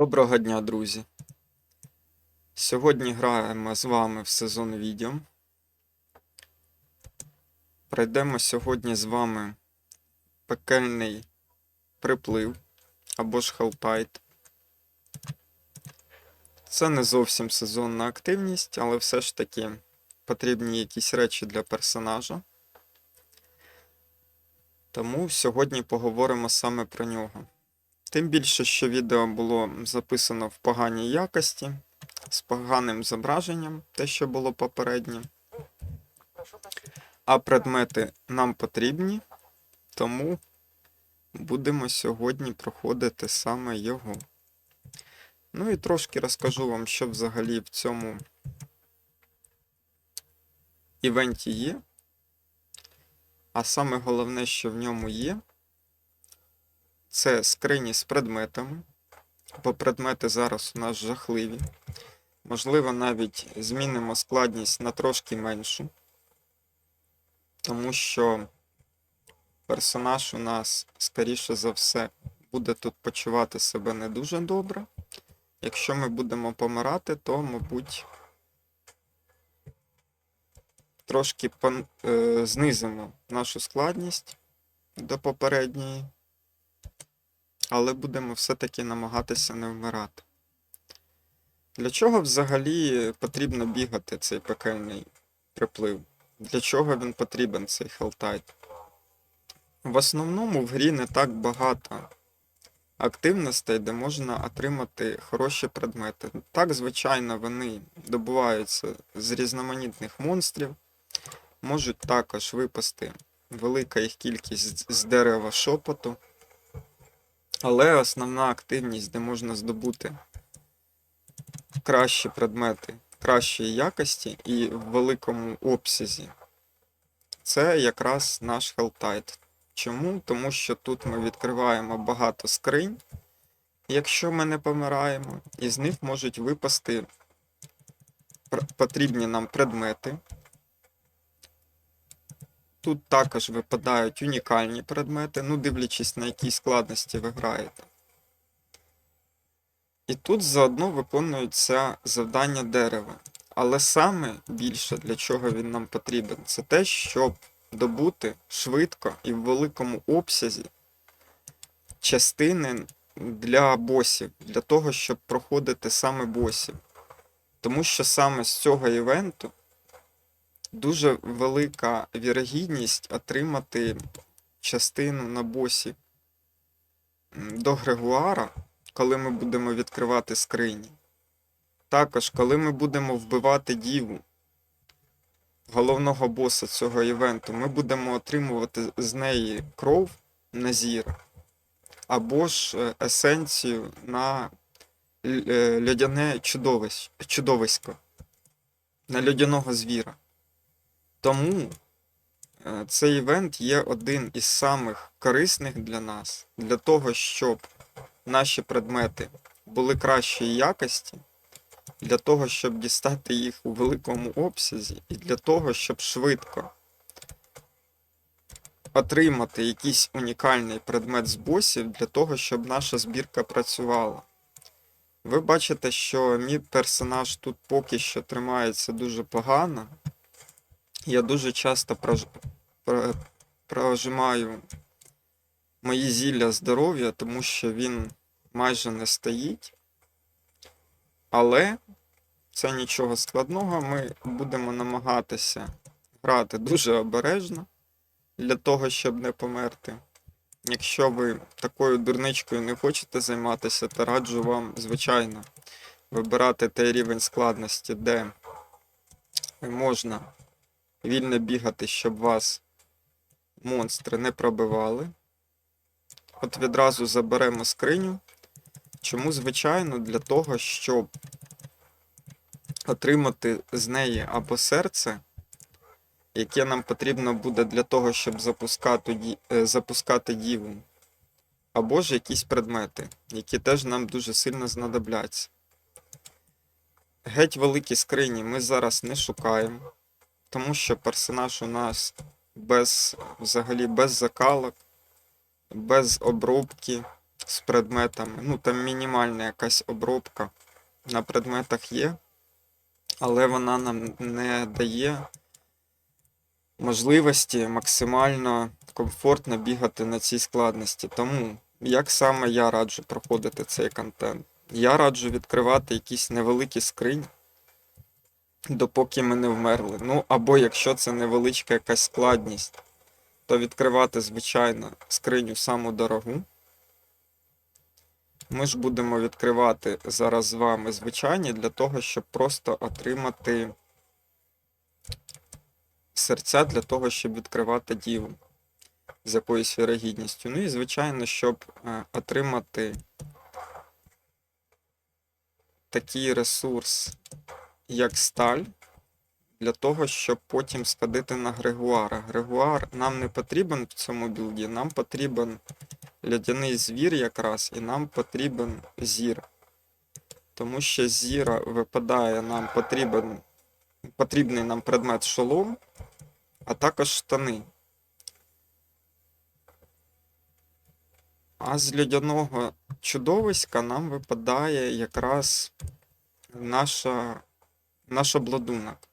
Доброго дня, друзі! Сьогодні граємо з вами в сезон відео. Пройдемо сьогодні з вами пекельний приплив або ж Helltide. Це не зовсім сезонна активність, але все ж таки потрібні якісь речі для персонажа. Тому сьогодні поговоримо саме про нього. Тим більше, що відео було записано в поганій якості, з поганим зображенням, те, що було попереднє. А предмети нам потрібні, тому будемо сьогодні проходити саме його. Ну і трошки розкажу вам, що взагалі в цьому івенті є. А саме головне, що в ньому є, це скрині з предметами. Бо предмети зараз у нас жахливі. Можливо, навіть змінимо складність на трошки меншу. Тому що персонаж у нас, скоріше за все, буде тут почувати себе не дуже добре. Якщо ми будемо помирати, то, мабуть, трошки пон- е, знизимо нашу складність до попередньої але будемо все-таки намагатися не вмирати. Для чого взагалі потрібно бігати цей пекельний приплив? Для чого він потрібен, цей Helltide? В основному в грі не так багато активностей, де можна отримати хороші предмети. Так, звичайно, вони добуваються з різноманітних монстрів, можуть також випасти велика їх кількість з дерева шепоту. Але основна активність, де можна здобути кращі предмети кращої якості і в великому обсязі, це якраз наш Helltide. Чому? Тому що тут ми відкриваємо багато скринь, якщо ми не помираємо, і з них можуть випасти потрібні нам предмети. Тут також випадають унікальні предмети, ну дивлячись на якій складності ви граєте. І тут заодно виконуються завдання дерева. Але саме більше для чого він нам потрібен, це те, щоб добути швидко і в великому обсязі частини для босів, для того, щоб проходити саме босів. Тому що саме з цього івенту дуже велика вірогідність отримати частину на босі до Грегуара, коли ми будемо відкривати скрині. Також, коли ми будемо вбивати діву головного боса цього івенту, ми будемо отримувати з неї кров на зір, або ж е, есенцію на е, льодяне чудовисько, на льодяного звіра. Тому е, цей івент є один із самих корисних для нас, для того, щоб наші предмети були кращої якості, для того, щоб дістати їх у великому обсязі, і для того, щоб швидко отримати якийсь унікальний предмет з босів, для того, щоб наша збірка працювала. Ви бачите, що мій персонаж тут поки що тримається дуже погано. Я дуже часто прож... прожимаю мої зілля здоров'я, тому що він майже не стоїть. Але це нічого складного. Ми будемо намагатися грати дуже обережно для того, щоб не померти. Якщо ви такою дурничкою не хочете займатися, то раджу вам, звичайно, вибирати той рівень складності, де можна вільно бігати, щоб вас монстри не пробивали. От відразу заберемо скриню. Чому, звичайно, для того, щоб отримати з неї або серце, яке нам потрібно буде для того, щоб запускати, е, запускати діву, або ж якісь предмети, які теж нам дуже сильно знадобляться. Геть великі скрині ми зараз не шукаємо тому що персонаж у нас без, взагалі без закалок, без обробки, з предметами. Ну, там мінімальна якась обробка на предметах є, але вона нам не дає можливості максимально комфортно бігати на цій складності. Тому як саме я раджу проходити цей контент? Я раджу відкривати якісь невеликі скрині, допоки ми не вмерли. Ну, або якщо це невеличка якась складність, то відкривати, звичайно, скриню саму дорогу. Ми ж будемо відкривати зараз з вами звичайні для того, щоб просто отримати серця для того, щоб відкривати діву з якоюсь вірогідністю. Ну і, звичайно, щоб е, отримати такий ресурс, як сталь, для того, щоб потім сходити на Грегуара. Грегуар нам не потрібен в цьому білді, нам потрібен лядяний звір якраз, і нам потрібен зір. Тому що зіра випадає нам потрібен, потрібний нам предмет шолом, а також штани. А з льодяного чудовиська нам випадає якраз наша, наш обладунок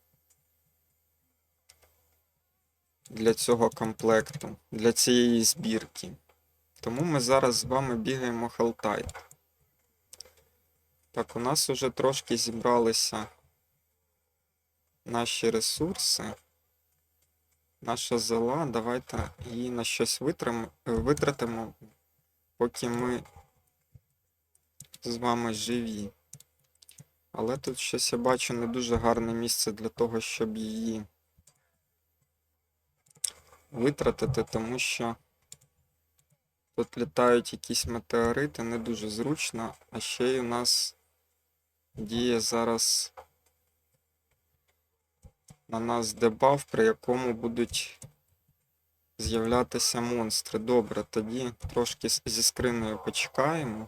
для цього комплекту, для цієї збірки. Тому ми зараз з вами бігаємо Халтайт. Так, у нас уже трошки зібралися наші ресурси. Наша зела, давайте її на щось витрим, витратимо, поки ми з вами живі. Але тут щось я бачу не дуже гарне місце для того, щоб її витратити, тому що тут літають якісь метеорити, не дуже зручно, а ще й у нас діє зараз на нас дебаф, при якому будуть з'являтися монстри. Добре, тоді трошки зі скриною почекаємо.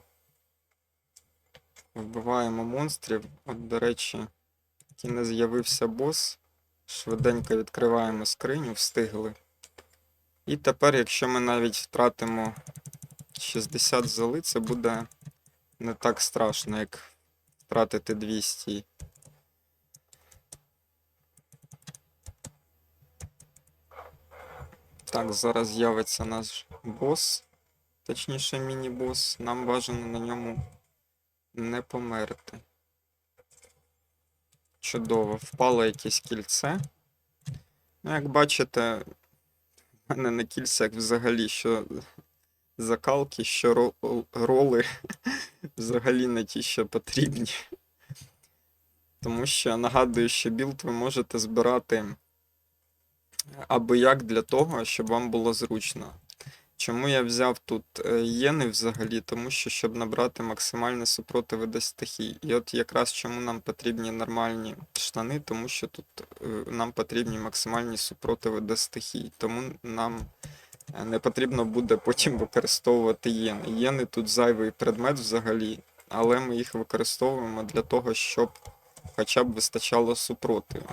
Вбиваємо монстрів. От, до речі, поки не з'явився бос. Швиденько відкриваємо скриню, встигли. І тепер, якщо ми навіть втратимо 60 золи, це буде не так страшно, як втратити 200. Так, зараз з'явиться наш бос, точніше міні-бос. Нам бажано на ньому не померти. Чудово, впало якесь кільце. Ну, як бачите, в мене на кільцях взагалі що закалки, що роли взагалі не ті, що потрібні. Тому що нагадую, що білд ви можете збирати аби як для того, щоб вам було зручно. Чому я взяв тут е, єни взагалі? Тому що щоб набрати максимальне супротиви до стихій. І от якраз чому нам потрібні нормальні штани, тому що тут е, нам потрібні максимальні супротиви до стихій. Тому нам е, не потрібно буде потім використовувати єни. Єни тут зайвий предмет взагалі, але ми їх використовуємо для того, щоб хоча б вистачало супротиву.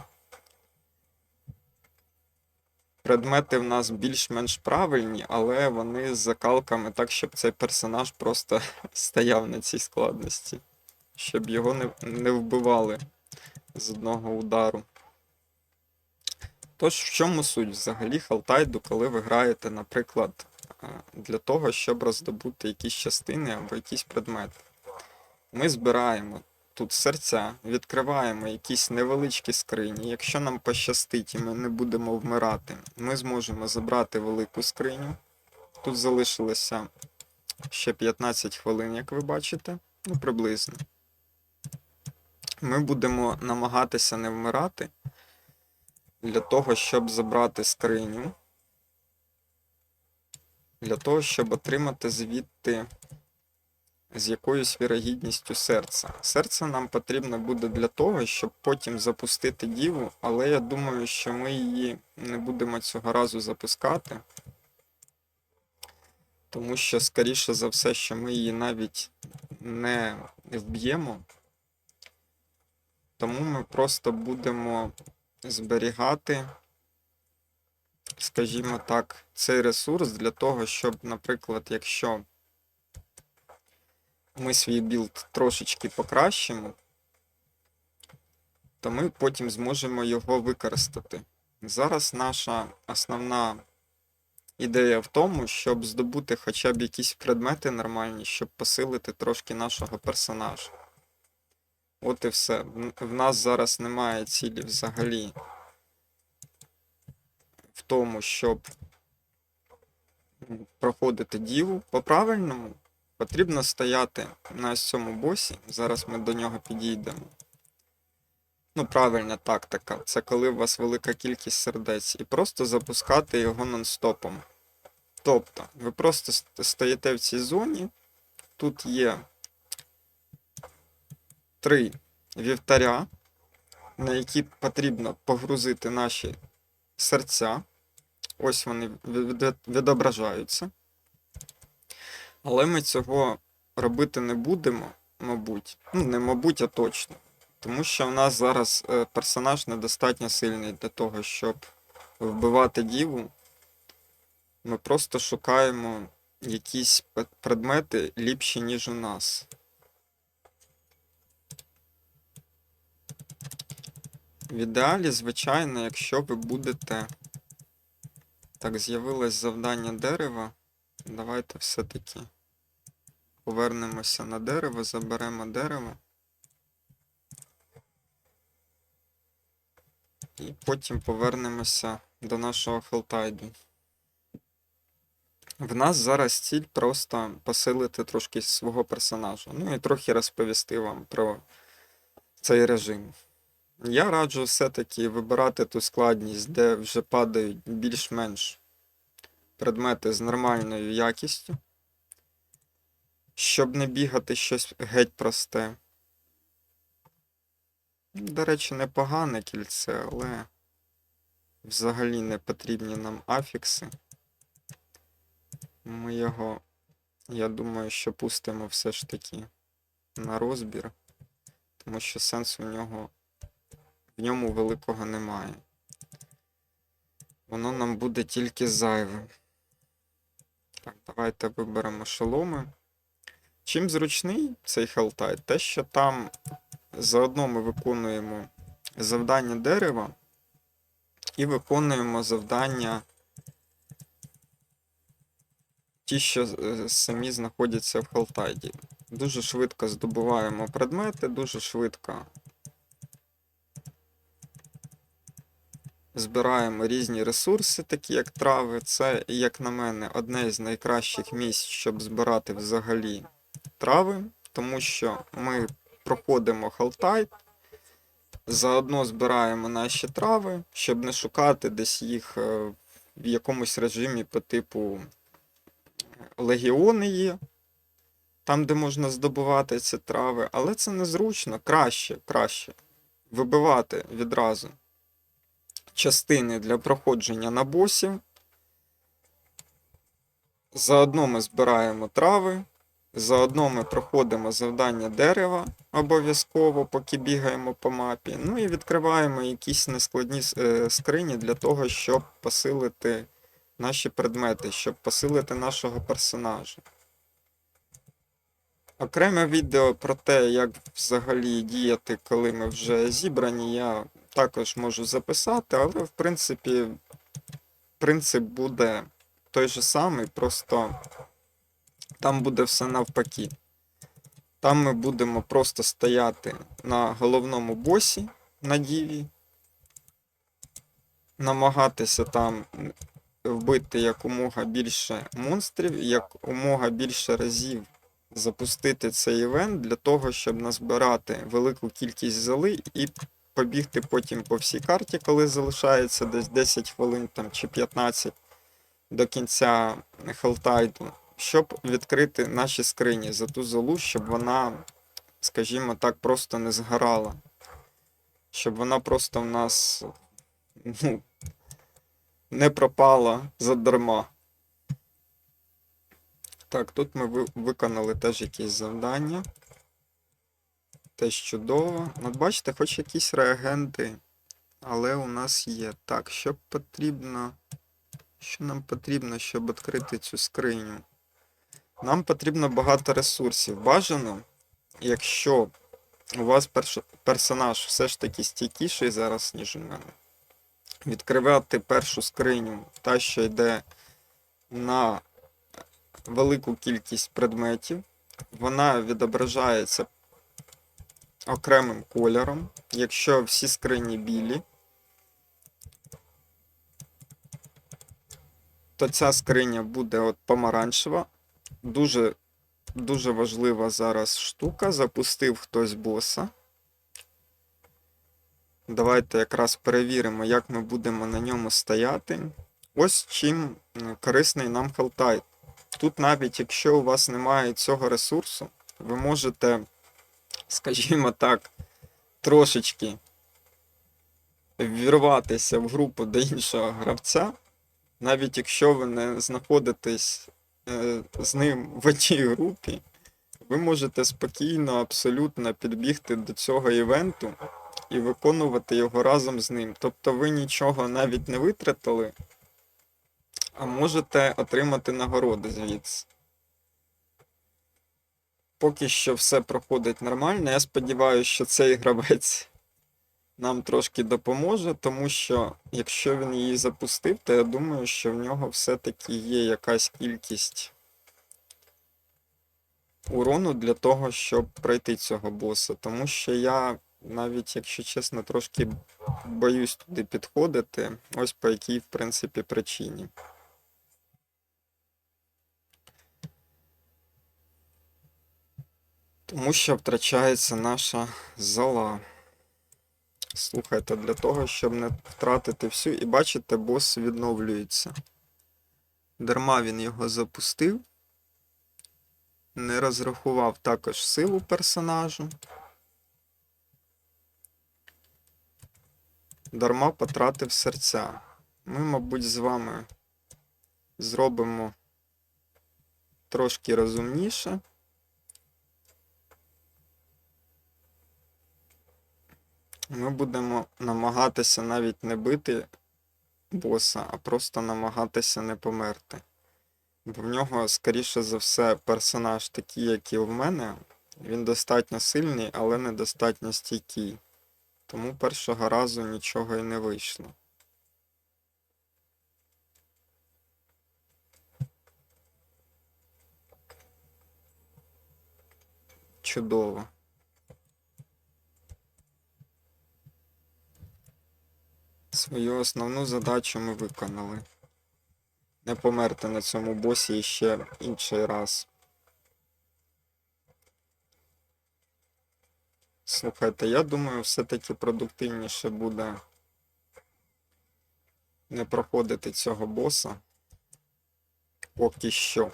Предмети в нас більш-менш правильні, але вони з закалками так, щоб цей персонаж просто стояв на цій складності, щоб його не, не вбивали з одного удару. Тож, в чому суть взагалі Халтайду, коли ви граєте, наприклад, е, для того, щоб роздобути якісь частини або якісь предмети? Ми збираємо тут серця, відкриваємо якісь невеличкі скрині. Якщо нам пощастить і ми не будемо вмирати, ми зможемо забрати велику скриню. Тут залишилося ще 15 хвилин, як ви бачите, ну приблизно. Ми будемо намагатися не вмирати для того, щоб забрати скриню. Для того, щоб отримати звідти з якоюсь вірогідністю серця. Серце нам потрібно буде для того, щоб потім запустити діву, але я думаю, що ми її не будемо цього разу запускати. Тому що, скоріше за все, що ми її навіть не вб'ємо. Тому ми просто будемо зберігати, скажімо так, цей ресурс для того, щоб, наприклад, якщо ми свій білд трошечки покращимо, то ми потім зможемо його використати. Зараз наша основна ідея в тому, щоб здобути хоча б якісь предмети нормальні, щоб посилити трошки нашого персонажа. От і все. В- нас зараз немає цілі взагалі в тому, щоб проходити діву. По-правильному потрібно стояти на цьому босі. Зараз ми до нього підійдемо. Ну, правильна тактика. Це коли у вас велика кількість сердець, і просто запускати його нон-стопом. Тобто, ви просто стоїте в цій зоні. Тут є три вівтаря, на які потрібно погрузити наші серця. Ось вони відображаються. Але ми цього робити не будемо, мабуть. Ну, не мабуть, а точно. Тому що в нас зараз е, персонаж недостатньо сильний для того, щоб вбивати діву. Ми просто шукаємо якісь предмети ліпші, ніж у нас. В ідеалі, звичайно, якщо ви будете. Так, з'явилось завдання дерева. Давайте все-таки повернемося на дерево, заберемо дерево. І потім повернемося до нашого хелтайду. В нас зараз ціль просто посилити трошки свого персонажа. Ну і трохи розповісти вам про цей режим. Я раджу все-таки вибирати ту складність, де вже падають більш-менш предмети з нормальною якістю, щоб не бігати щось геть просте. До речі, непогане кільце, але взагалі не потрібні нам афікси. Ми його, я думаю, що пустимо все ж таки на розбір, тому що сенсу в нього в ньому великого немає. Воно нам буде тільки зайвим. Так, давайте виберемо шоломи. Чим зручний цей хелтай? Те, що там заодно ми виконуємо завдання дерева і виконуємо завдання ті, що е, самі знаходяться в Халтайді. Дуже швидко здобуваємо предмети, дуже швидко збираємо різні ресурси, такі як трави. Це, як на мене, одне з найкращих місць, щоб збирати взагалі трави, тому що ми проходимо Халтайт, заодно збираємо наші трави, щоб не шукати десь їх е, в якомусь режимі по типу легіони є, там, де можна здобувати ці трави, але це незручно, краще, краще вибивати відразу частини для проходження на босів. Заодно ми збираємо трави, заодно ми проходимо завдання дерева обов'язково, поки бігаємо по мапі. Ну і відкриваємо якісь нескладні е, скрині для того, щоб посилити наші предмети, щоб посилити нашого персонажа. Окреме відео про те, як взагалі діяти, коли ми вже зібрані, я також можу записати, але в принципі принцип буде той же самий, просто там буде все навпаки. Там ми будемо просто стояти на головному босі на діві, намагатися там вбити якомога більше монстрів, якомога більше разів запустити цей івент для того, щоб назбирати велику кількість золи і побігти потім по всій карті, коли залишається десь 10 хвилин там, чи 15 до кінця хелтайду, щоб відкрити наші скрині за ту золу, щоб вона, скажімо так, просто не згорала. Щоб вона просто в нас ну, не пропала задарма. Так, тут ми виконали теж якісь завдання. Теж чудово. От бачите, хоч якісь реагенти, але у нас є. Так, що потрібно. Що нам потрібно, щоб відкрити цю скриню? Нам потрібно багато ресурсів. Бажано, якщо у вас перш... персонаж все ж таки стійкіший зараз, ніж у мене. Відкривати першу скриню, та, що йде на велику кількість предметів. Вона відображається окремим кольором. Якщо всі скрині білі, то ця скриня буде от помаранчева. Дуже, дуже важлива зараз штука. Запустив хтось боса. Давайте якраз перевіримо, як ми будемо на ньому стояти. Ось чим корисний нам Helltide. Тут навіть якщо у вас немає цього ресурсу, ви можете, скажімо так, трошечки ввірватися в групу до іншого гравця, навіть якщо ви не знаходитесь з ним в одній групі, ви можете спокійно, абсолютно підбігти до цього івенту і виконувати його разом з ним. Тобто ви нічого навіть не витратили, а можете отримати нагороди звідси. Поки що все проходить нормально. Я сподіваюся, що цей гравець нам трошки допоможе, тому що якщо він її запустив, то я думаю, що в нього все-таки є якась кількість урону для того, щоб пройти цього боса. Тому що я навіть, якщо чесно, трошки боюсь туди підходити. Ось по якій, в принципі, причині. Тому що втрачається наша зола. Слухайте, для того, щоб не втратити всю, і бачите, бос відновлюється. Дарма він його запустив. Не розрахував також силу персонажу. Дарма потратив серця. Ми, мабуть, з вами зробимо трошки розумніше. Ми будемо намагатися навіть не бити боса, а просто намагатися не померти. Бо в нього, скоріше за все, персонаж такий, як і в мене. Він достатньо сильний, але недостатньо стійкий. Тому першого разу нічого і не вийшло. Чудово. Свою основну задачу ми виконали. Не померти на цьому босі ще інший раз. Слухайте, я думаю, все-таки продуктивніше буде не проходити цього боса. Поки що.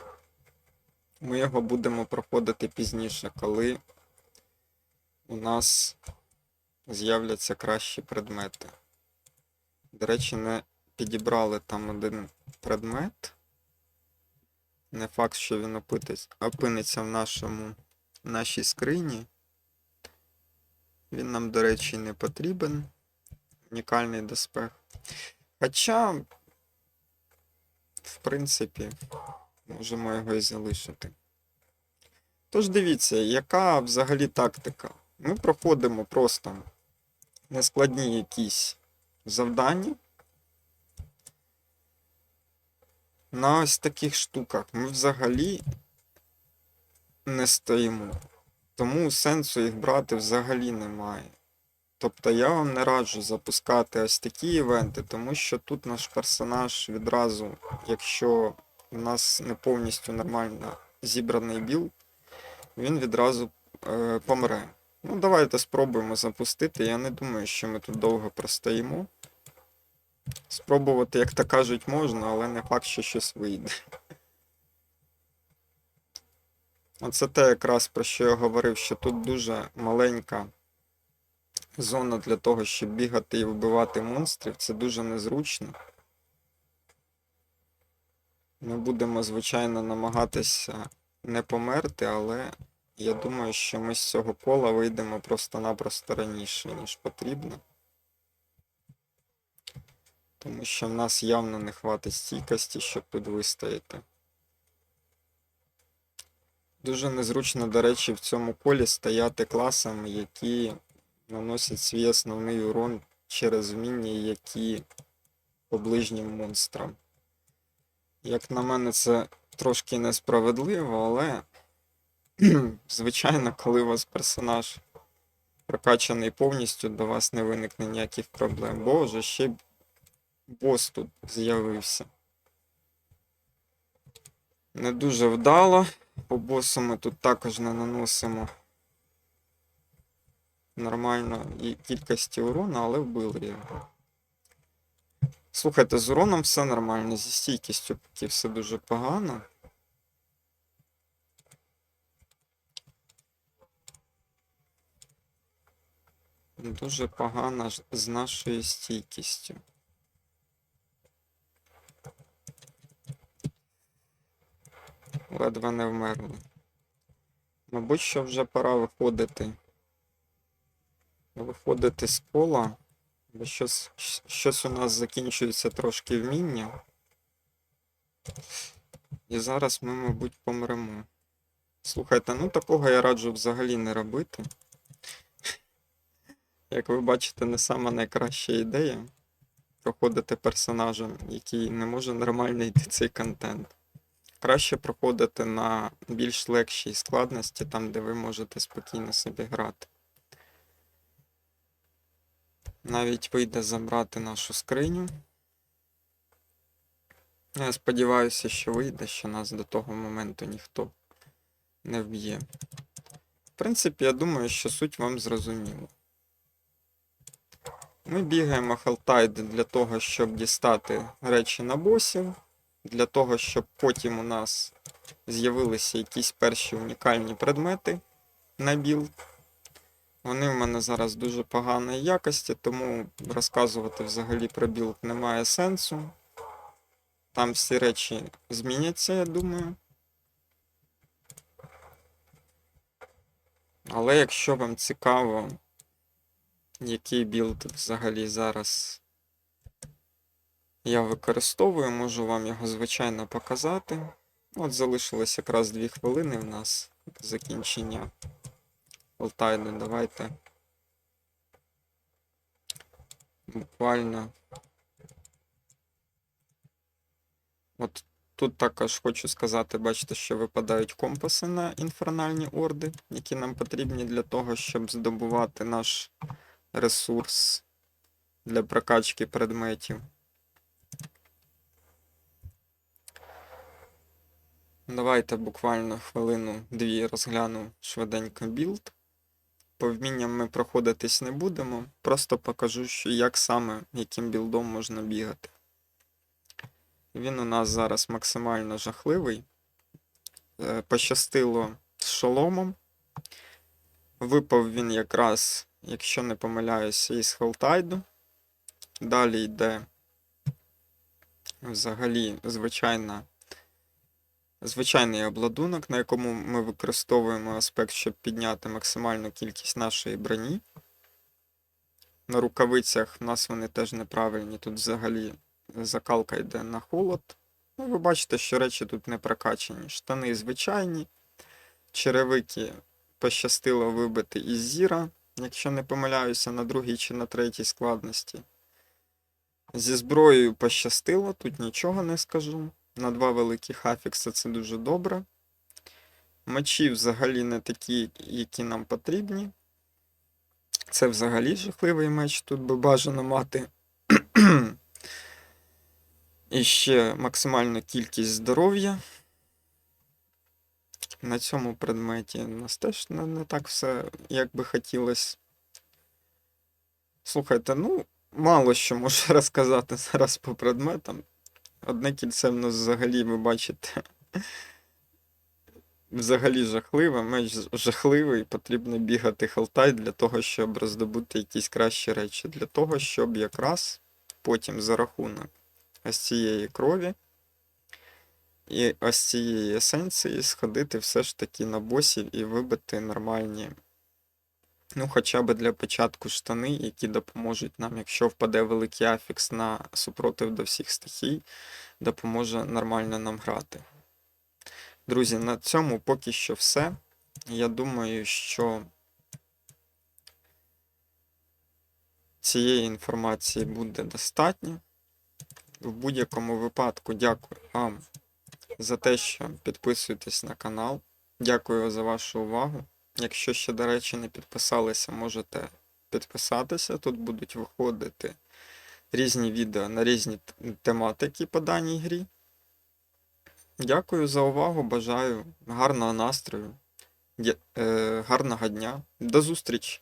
Ми його будемо проходити пізніше, коли у нас з'являться кращі предмети. До речі, не підібрали там один предмет. Не факт, що він опиниться в нашому, нашій скрині. Він нам, до речі, не потрібен. Унікальний доспех. Хоча, в принципі, можемо його і залишити. Тож дивіться, яка взагалі тактика. Ми проходимо просто нескладні якісь завдання. На ось таких штуках ми взагалі не стоїмо. Тому сенсу їх брати взагалі немає. Тобто я вам не раджу запускати ось такі івенти, тому що тут наш персонаж відразу, якщо у нас не повністю нормально зібраний білд, він відразу е, помре. Ну, давайте спробуємо запустити. Я не думаю, що ми тут довго простоїмо. Спробувати, як то кажуть, можна, але не факт, що щось вийде. Оце те якраз про що я говорив, що тут дуже маленька зона для того, щоб бігати і вбивати монстрів. Це дуже незручно. Ми будемо, звичайно, намагатися не померти, але я думаю, що ми з цього кола вийдемо просто-напросто раніше, ніж потрібно. Тому що в нас явно не хватить стійкості, щоб тут вистояти. Дуже незручно, до речі, в цьому колі стояти класами, які наносять свій основний урон через вміння, які по ближнім монстрам. Як на мене, це трошки несправедливо, але звичайно, коли у вас персонаж прокачаний повністю, до вас не виникне ніяких проблем. Боже, ще й бос тут з'явився. Не дуже вдало. По босу ми тут також не наносимо нормально і кількості урону, але вбили його. Слухайте, з уроном все нормально, зі стійкістю поки все дуже погано. Дуже погано з нашою стійкістю. Ледве не вмерли. Мабуть, що вже пора виходити. Виходити з кола. Бо щось, щось у нас закінчується трошки вміння. І зараз ми, мабуть, помремо. Слухайте, ну такого я раджу взагалі не робити. Як ви бачите, не сама найкраща ідея проходити персонажем, який не може нормально йти цей контент. Краще проходити на більш легшій складності, там, де ви можете спокійно собі грати. Навіть вийде забрати нашу скриню. Я сподіваюся, що вийде, що нас до того моменту ніхто не вб'є. В принципі, я думаю, що суть вам зрозуміла. Ми бігаємо Халтайд для того, щоб дістати речі на босів, для того, щоб потім у нас з'явилися якісь перші унікальні предмети на білд. Вони в мене зараз дуже поганої якості, тому розказувати взагалі про білд немає сенсу. Там всі речі зміняться, я думаю. Але якщо вам цікаво, який білд взагалі зараз я використовую, можу вам його звичайно показати. От залишилось якраз 2 хвилини в нас закінчення Алтайду. Давайте. Буквально. От тут також хочу сказати, бачите, що випадають компаси на інфернальні орди, які нам потрібні для того, щоб здобувати наш ресурс для прокачки предметів. Давайте буквально хвилину-дві розгляну швиденько білд. По вмінням ми проходитись не будемо. Просто покажу, що як саме, яким білдом можна бігати. Він у нас зараз максимально жахливий. Е, Пощастило з шоломом. Випав він якраз, якщо не помиляюся, із Хелтайду. Далі йде взагалі звичайна звичайний обладунок, на якому ми використовуємо аспект, щоб підняти максимальну кількість нашої броні. На рукавицях у нас вони теж неправильні. Тут взагалі закалка йде на холод. Ну, ви бачите, що речі тут не прокачані. Штани звичайні, черевики пощастило вибити із зіра, якщо не помиляюся, на другій чи на третій складності. Зі зброєю пощастило, тут нічого не скажу. На два великих афікса це дуже добре. Мечі взагалі не такі, які нам потрібні. Це взагалі жахливий меч, тут би бажано мати. І ще максимальну кількість здоров'я. На цьому предметі у нас теж не, не так все, як би хотілося. Слухайте, ну, мало що можу розказати зараз по предметам. Одне кільце в нас взагалі, ви бачите. Взагалі жахливе, меч жахливий, потрібно бігати хелтай для того, щоб роздобути якісь кращі речі. Для того, щоб якраз потім за рахунок ось цієї крові і ось цієї есенції сходити все ж таки на босів і вибити нормальні, ну, хоча б для початку штани, які допоможуть нам, якщо впаде великий афікс на супротив до всіх стихій, допоможе нормально нам грати. Друзі, на цьому поки що все. Я думаю, що цієї інформації буде достатньо. В будь-якому випадку дякую вам за те, що підписуєтесь на канал. Дякую за вашу увагу. Якщо ще, до речі, не підписалися, можете підписатися. Тут будуть виходити різні відео на різні тематики по даній грі. Дякую за увагу. Бажаю гарного настрою, е, гарного дня. До зустрічі!